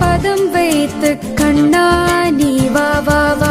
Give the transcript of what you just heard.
பதம் வைத்து கண்ணா நீ வா வா